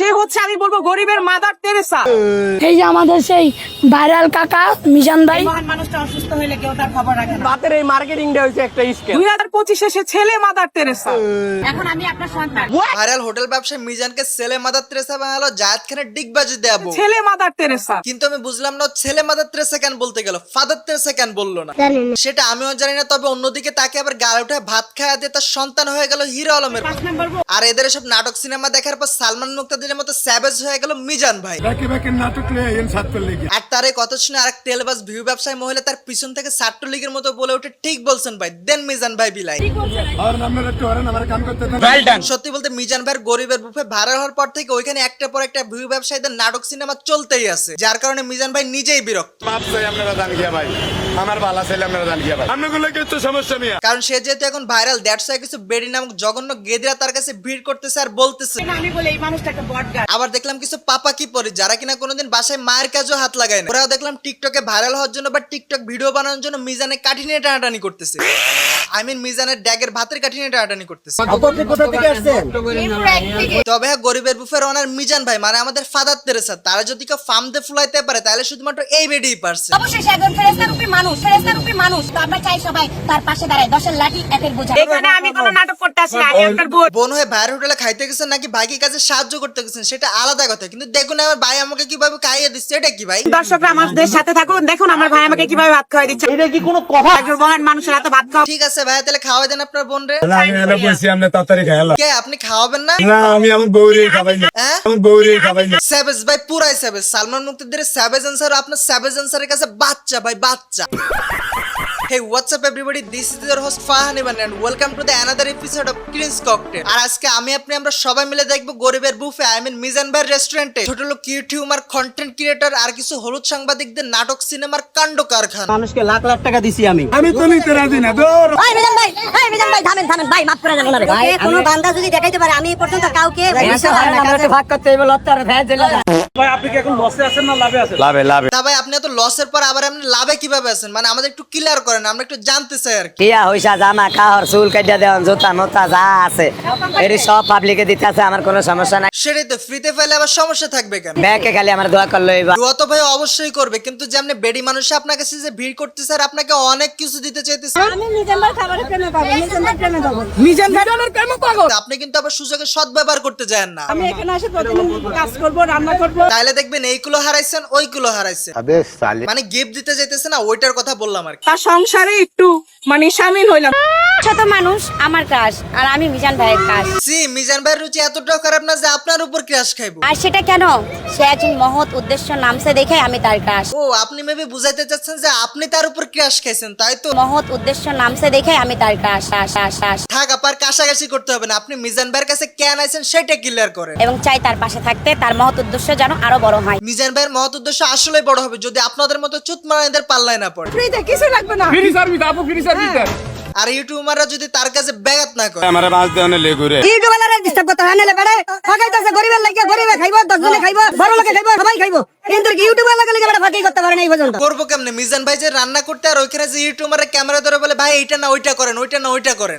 সে হচ্ছে আমি বলব গরিবের মাদার তেরেসা এই যে আমাদের সেই ভাইরাল কাকা মিজান ভাই। মহান মানুষটা অসুস্থ হইলে কেউ তার খবর রাখে না। রাতের এই মার্কেটিংটা হচ্ছে একটা স্ক্যাম দুই হাজার পঁচিশে সে ছেলে মাদার তেরেসা এখন আমি আপনার সন্তান। ভাইরাল হোটেল ব্যবসায়ী মিজানকে ছেলে মাদার তেরেসা বানালো জায়েদ খানের ডিগবাজি দেবো ছেলে মাদার তেরেসা কিন্তু আমি বুঝলাম না ছেলে মাদার তেরেসা কেন বলতে গেল? ফাদার তেরেসা কেন বলল না? সেটা আমিও জানি না তবে অন্যদিকে তাকে আবার গালে উঠে ভাত খাওয়া দিয়ে তার সন্তান হয়ে গেল হিরো আলমের। আর এদের সব নাটক সিনেমা দেখার পর সালমান মুক্তাদের ছেলের মতো স্যাবেজ হয়ে গেল মিজান ভাই। আর তার এই কথা শুনে আরেক তেলবাজ ভিউ ব্যবসায় মহিলা তার পিছন থেকে ছাত্রলীগের মতো বলে ওঠে ঠিক বলছেন ভাই দেন মিজান ভাই বিলাই। সত্যি বলতে মিজান ভাইয়ের গরিবের বুফে ভাড়া হওয়ার পর থেকে ওইখানে একটা পর একটা ভিউ ব্যবসায়ীদের নাটক সিনেমা চলতেই আছে যার কারণে মিজান ভাই নিজেই বিরক্ত। আমার ভালো ছেলে আপনারা জান ভাই। আপনাগুলো কিছু সমস্যা নেই কারণ সে যেহেতু এখন ভাইরাল দ্যাটস কিছু বেড়ি নামক জঘন্য গেদরা তার কাছে ভিড় করতেছে আর বলতেছে। আমি বলে এই মানুষটাকে আবার দেখলাম কিছু পাপা কি পরে যারা কিনা কোনোদিন বাসায় মায়ের কাজও হাত লাগায় না। ওরাও দেখলাম টিকটকে ভাইরাল হওয়ার জন্য বা টিকটক ভিডিও বানানোর জন্য মিজানে কাঠি নিয়ে টানাটানি করতেছে। আই মিন মিজানের ড্যাগের ভাতের কাঠি নিয়ে টানাটানি করতেছে। তবে হ্যাঁ গরিবের বুফের ওনার মিজান ভাই মানে আমাদের ফাদার তেরেসা তারা যদি কেউ ফার্ম দিয়ে ফুলাইতে পারে তাহলে শুধুমাত্র এই বেডেই পারছে। অবশ্যই একজন ফেরেস্তা রূপী মানুষ ফেরেস্তা রূপী মানুষ তো আমরা চাই সবাই তার পাশে দাঁড়ায়। দশের লাঠি একের বোঝা। এখানে আমি কোনো নাটক করতে আসি না আমি আপনার বোন। বোন হয়ে ভাইয়ের হোটেলে খাইতে গেছে নাকি ভাইকে কাজে সাহায্য করতে গেছেন সেটা আলাদা কথা। কিন্তু দেখুন আমার ভাই আমাকে কীভাবে খাইয়ে দিচ্ছে এটা কি ভাই? দর্শকরা আমাদের সাথে থাকুন দেখুন আমার ভাই আমাকে কীভাবে ভাত খাওয়াই দিচ্ছে। এটা কি কোনো কথা? একজন মহান মানুষের হাতে ভাত খাওয়া ঠিক আছে ভাই তাহলে খাওয়াই দেন আপনার বোন রে না আমি এনে বসি আমরা তাড়াতাড়ি খাইলাম কে আপনি খাওয়াবেন না? না আমি আমার বউরে খাবাই না। হ্যাঁ? আমার বউরে খাবাই না। স্যাভেজ ভাই পুরাই স্যাভেজ সালমান মুক্তিদের স্যাভেজ আনসার আপনার স্যাভেজ আনসারের কাছে বাচ্চা ভাই বাচ্চা। Hey, what's up everybody? This is your host Fahan Iban and welcome to the another episode of Cringe Cocktail. আর আজকে আমি আপনি আমরা সবাই মিলে দেখব গরিবের বুফে আই মিন মিজান ভাই রেস্টুরেন্টে ছোট লোক ইউটিউবার কন্টেন্ট ক্রিয়েটর আর কিছু হলুদ সাংবাদিকদের নাটক সিনেমার কাণ্ড কারখানা। মানুষকে লাখ লাখ টাকা দিছি আমি। আমি তো নিতে রাজি না দূর ভাই মিজান ভাই ভাই মিজান ভাই থামেন থামেন ভাই মাফ করে দেন ওনারে। কোনো বান্দা যদি দেখাইতে পারে আমি এই পর্যন্ত কাউকে ভাগ করতে হইব লত্তার ভ্যাজ দিলে লাভে লাভে না ভাই আপনি এত লসের পর আবার আপনি লাভে কীভাবে আছেন? মানে আমাদের একটু ক্লিয়ার করেন আমরা একটু জানতে চাই আর কি। টিয়া হইসা জামা কাহর চুল কাটিয়া দেওয়ান জুতা মোতা যা আছে। এটি সব পাবলিকে দিতে আছে আমার কোনো সমস্যা নাই। সেটাই তো ফ্রিতে ফেলে আবার সমস্যা থাকবে কেন? ব্যাকে খালি আমার দোয়া করল এবার দোয়া তো ভাই অবশ্যই করবে কিন্তু যেমনি বেডি মানুষ আপনার কাছে যে ভিড় করতেছে আর আপনাকে অনেক কিছু দিতে চাইতেছে। আমি মিজান খাবারের প্রেমে পাবো মিজান প্রেমে পাবো। মিজান ভাইজানের কেন আপনি কিন্তু আবার সুযোগে সদ্ব্যবহার করতে যান না। আমি এখানে এসে প্রতিদিন কাজ করব রান্না করব তাইলে দেখবেন এইগুলো হারাইছেন ওইগুলো হারাইছেন। মানে গিফট দিতে যাইতেছে না ওইটার কথা বললাম আর কি। সংসারে একটু মানে সামিল হইলাম। ছোট মানুষ আমার ক্রাশ আর আমি মিজান ভাইয়ের ক্রাশ সি মিজান ভাইয়ের রুচি এতটাও খারাপ না যে আপনার উপর ক্রাশ খাইবো। আর সেটা কেন? সে একজন মহৎ উদ্দেশ্য নামছে দেখে আমি তার ক্রাশ ও আপনি মেবি বুঝাইতে চাচ্ছেন যে আপনি তার উপর ক্রাশ খাইছেন তাই তো? মহৎ উদ্দেশ্য নামছে দেখে আমি তার ক্রাশ আশ আশ আশ থাক আপার কাছাকাছি করতে হবে না। আপনি মিজান ভাইয়ের কাছে কেন আইছেন সেটা ক্লিয়ার করেন। এবং চাই তার পাশে থাকতে তার মহৎ উদ্দেশ্য যেন আরও বড় হয়। মিজান ভাইয়ের মহৎ উদ্দেশ্য আসলে বড় হবে যদি আপনাদের মতো চুত মারানিদের পাল্লায় না পড়ে। ফ্রিতে কিছু লাগবে না। ফ্রি সার্ভিস আপু ফ্রি সার্ভিস। আর ইউটিউবাররা যদি তার কাছে ব্যাঘাত না করে। আমার মাছ দেওয়ানে ঘুরে। ইউটিউবাররা ডিস্টার্ব করতে হয় নালে বেড়ে। ফাঁকাইতেছে গরিবের লাগে গরিবে খাইবো দশ জনে খাইবো বড় লোকে খাইবো সবাই খাইবো। কিন্তু ইউটিউবার লাগে লাগে বেড়ে করতে পারে না এই পর্যন্ত। করব কেমনে? মিজান ভাই যে রান্না করতে আর ওইখানে যে ইউটিউবাররা ক্যামেরা ধরে বলে ভাই এইটা না ওইটা করেন ওইটা না ওইটা করেন।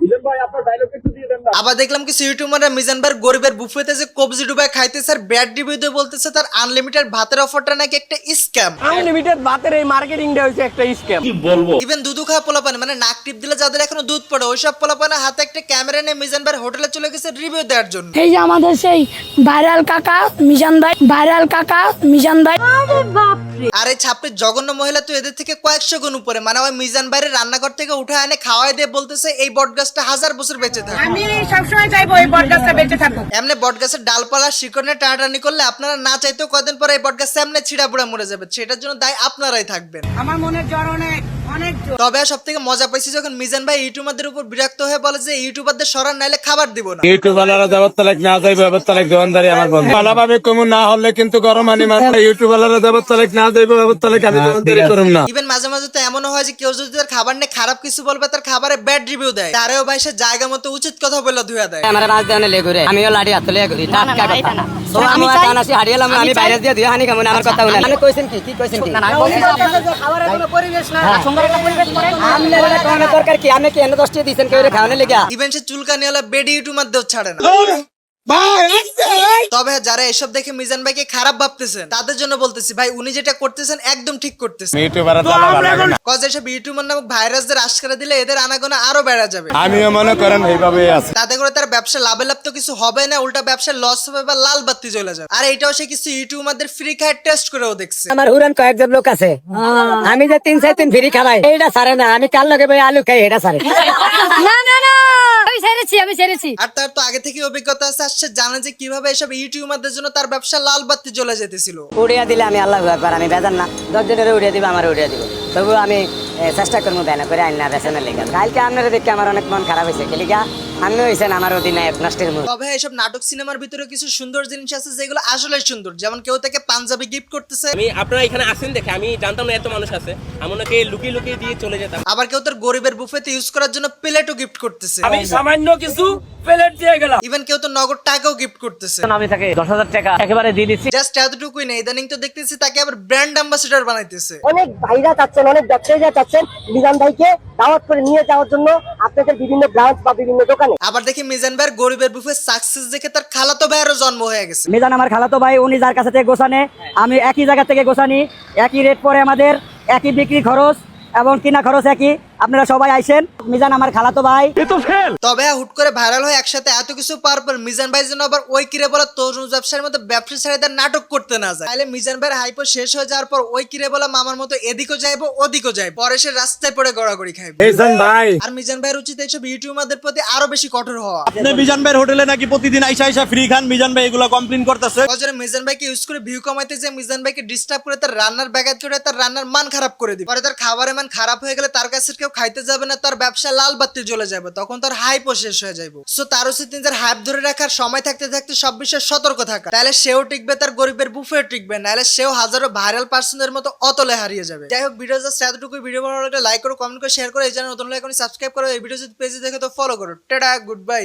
আবার দেখলাম কিছু ইউটিউবাররা মিজান ভাই গরিবের বুফেতে যে কবজি ডুবাই খাইতেছে আর ব্যাড রিভিউ দিয়ে বলতেছে তার আনলিমিটেড ভাতের অফারটা নাকি একটা স্ক্যাম আনলিমিটেড ভাতের এই মার্কেটিংটা হচ্ছে একটা স্ক্যাম কি বলব? ইভেন দুধু খাওয়া পোলাপানে মানে নাক টিপ দিলে যাদের এখনও দুধ পড়ে ওইসব পোলাপানে হাতে একটা ক্যামেরা নিয়ে মিজান ভাই হোটেলে চলে গেছে রিভিউ দেওয়ার জন্য। এই যে আমাদের সেই ভাইরাল কাকা মিজান ভাই ভাইরাল কাকা মিজান ভাই। আর এই ছাপড়ির জঘন্য মহিলা তো এদের থেকে কয়েকশো গুণ উপরে। মানে ওই মিজান বাইরের রান্নাঘর থেকে উঠে এনে খাওয়াই দিয়ে বলতেছে এই বটগাছটা হাজার বছর বেঁচে থাকে। সবসময় চাইব এই পডকাস্টটা বেঁচে থাকুক। এমনি বটগাছের ডালপালা শিকড়ে টানাটানি করলে আপনারা না চাইতেও কদিন পরে এই বটগাছ এমনি ছিঁড়া পুড়া মরে যাবে। সেটার জন্য দায় আপনারাই থাকবেন। আমার মনের জ্বর অনেক। তবে সব থেকে মজা পাইছি যখন মিজান ভাই ইউটিউবারদের উপর বিরক্ত হয়ে বলে যে ইউটিউবারদের সরান নাইলে খাবার দিব না। ইউটিউব ওয়ালারা দেবত তালাক না যাইবে দেবত তালাক দোকানদারি আমার বন্ধ। ভালোভাবে কমু না হলে কিন্তু গরম আনি মাত্র। ইউটিউব ওয়ালারা দেবত তালাক না যাইবে দেবত তালাক আমি দোকানদারি করুম না। ইভেন মাঝে মাঝে তো এমনও হয় যে কেউ যদি তার খাবার নিয়ে খারাপ কিছু বলবে তার খাবারে ব্যাড রিভিউ দেয়। তারেও ভাই সে জায়গা মতো উচিত কথা বলে ধুয়া দেয়। আমার মাছ লেগুরে আমিও লাড়ি হাতলে করি টাটকা কথা না। আমি বাইরে দিয়ে দিয়ে হানি কামুন আমার কথা কইছেন কি? কি কইছেন কি? খাবারের কোনো পরিবেশ না পরিবেশ করে আমনে কি? আমি কি এনে দশটি দিয়েছেন? কেউ খাওয়ানে লেগে ইভেন সে চুলকানি হলে ইউটিউব দেও ছাড়ে না। তবে যারা এসব দেখে মিজান ভাইকে খারাপ ভাবতেছেন তাদের জন্য বলতেছি ভাই উনি যেটা করতেছেন একদম ঠিক করতেছেন। কজ এসব ইউটিউবার নামক ভাইরাসদের আশকারা দিলে এদের আনাগোনা আরও বেড়া যাবে। আমিও মনে করেন এইভাবে আছে। তাতে করে তার ব্যবসা লাভে লাভ তো কিছু হবে না উল্টা ব্যবসায় লস হবে বা লাল বাত্তি চলে যাবে। আর এটাও সে কিছু ইউটিউবারদের ফ্রি খায় টেস্ট করেও দেখছে। আমার হুরান কয়েকজন লোক আছে আমি যে তিন চার দিন ফ্রি খালাই এইটা সারে না আমি কাল লগে ভাই আলু খাই এটা সারে না না না আমি ছেড়েছি আমি ছেড়েছি। আর তার তো আগে থেকে অভিজ্ঞতা আছে আসছে জানে যে কীভাবে এসব ইউটিউবারদের জন্য তার ব্যবসা লাল বাতি জ্বলে যেতেছিল। উড়িয়ে দিলে আমি আল্লাহ ব্যাপার আমি বেজান না। দশজনের উড়িয়ে দিবে আমার উড়িয়ে দিব। তবু আমি চেষ্টা করব বেনা করে আইন না বেসানের লেগে। কালকে আপনারা দেখে আমার অনেক মন খারাপ হয়েছে। কেলিকা আমি হয়েছেন আমার অধিনায়ক? নষ্টের মুখ। তবে এসব নাটক সিনেমার ভিতরে কিছু সুন্দর জিনিস আছে যেগুলো আসলে সুন্দর। যেমন কেউ তাকে পাঞ্জাবি গিফট করতেছে। আমি আপনারা এখানে আসেন দেখে আমি জানতাম না এত মানুষ আছে। আমি ওনাকে লুকিয়ে লুকিয়ে দিয়ে চলে যেতাম। আবার কেউ তার গরিবের বুফেতে ইউজ করার জন্য প্লেটও গিফট করতেছে। আমি সামান্য কিছু প্লেট দিয়ে গেলাম। ইভেন কেউ তো নগদ টাকাও গিফট করতেছে। আমি তাকে দশ হাজার টাকা একেবারে দিয়ে দিচ্ছি। জাস্ট এতটুকুই না ইদানিং তো দেখতেছি তাকে আবার ব্র্যান্ড অ্যাম্বাসেডর বানাইতেছে। অনেক ভাইরা চাচ্ছেন অনেক ব্যবসায়ীরা চাচ্ছেন ভাইকে দাওয়াত করে নিয়ে যাওয়ার জন্য আপনাদের বিভিন্ন ব্রাঞ্চ বা বিভিন্ন দোকানে আবার দেখি মিজান ভাইয়ের গরিবের বুফে সাকসেস দেখে তার খালাতো ভাইয়েরও জন্ম হয়ে গেছে। মিজান, আমার খালাতো ভাই, উনি যার কাছে থেকে গোছানে, আমি একই জায়গা থেকে গোছানি, একই রেট পরে আমাদের, একই বিক্রি খরচ, এবং কিনা খরচ একই। আপনারা সবাই আইসেন। মিজান আমার খালাতো ভাই। তবে হুট করে ভাইরাল হয়ে একসাথে এত কিছু পাওয়ার পর মিজান ভাই যেন আবার ওই কিরে বলা তরুণ ব্যবসার মতো ব্যবসা ছেড়ে নাটক করতে না যায়। তাহলে মিজান ভাইয়ের হাইপো শেষ হয়ে যাওয়ার পর ওই কিরে বলা মামার মতো এদিকও যাইবো ওদিকও যাই পরে সে রাস্তায় পড়ে গড়াগড়ি খাইবে। এইজন ভাই। আর মিজান ভাইয়ের উচিত এইসব ইউটিউবারদের প্রতি আরও বেশি কঠোর হওয়া। আপনি মিজান ভাইয়ের হোটেলে নাকি প্রতিদিন আইসা আইসা ফ্রি খান? মিজান ভাই এগুলো কমপ্লেন করতেছে। বছরে মিজান ভাইকে ইউজ করে ভিউ কমাইতে যে মিজান ভাইকে ডিস্টার্ব করে তার রান্নার ব্যাঘাত করে তার রান্নার মান খারাপ করে দিবে। পরে তার খাবারের মান খারাপ হয়ে গেলে তার কাছে কেউ খাইতে যাবে না, তার ব্যবসা লাল বাতি জ্বলে যাবে, তখন তার হাইপও শেষ হয়ে যাবে সো তার উচিত নিজের হাইপ ধরে রাখার, সময় থাকতে থাকতে সব বিষয়ে সতর্ক থাকা। তাহলে সেও টিকবে, তার গরিবের বুফে টিকবে, নাহলে সেও হাজারো ভাইরাল পার্সনের মতো অতলে হারিয়ে যাবে। যাই হোক, ভিডিও জাস্ট এতটুকু ভিডিও ভালো লাগলে লাইক করো কমেন্ট করে শেয়ার করো। এই চ্যানেল নতুন লাইক সাবস্ক্রাইব করো। এই ভিডিও যদি পেজে দেখে, তো ফলো করো। Tata good bye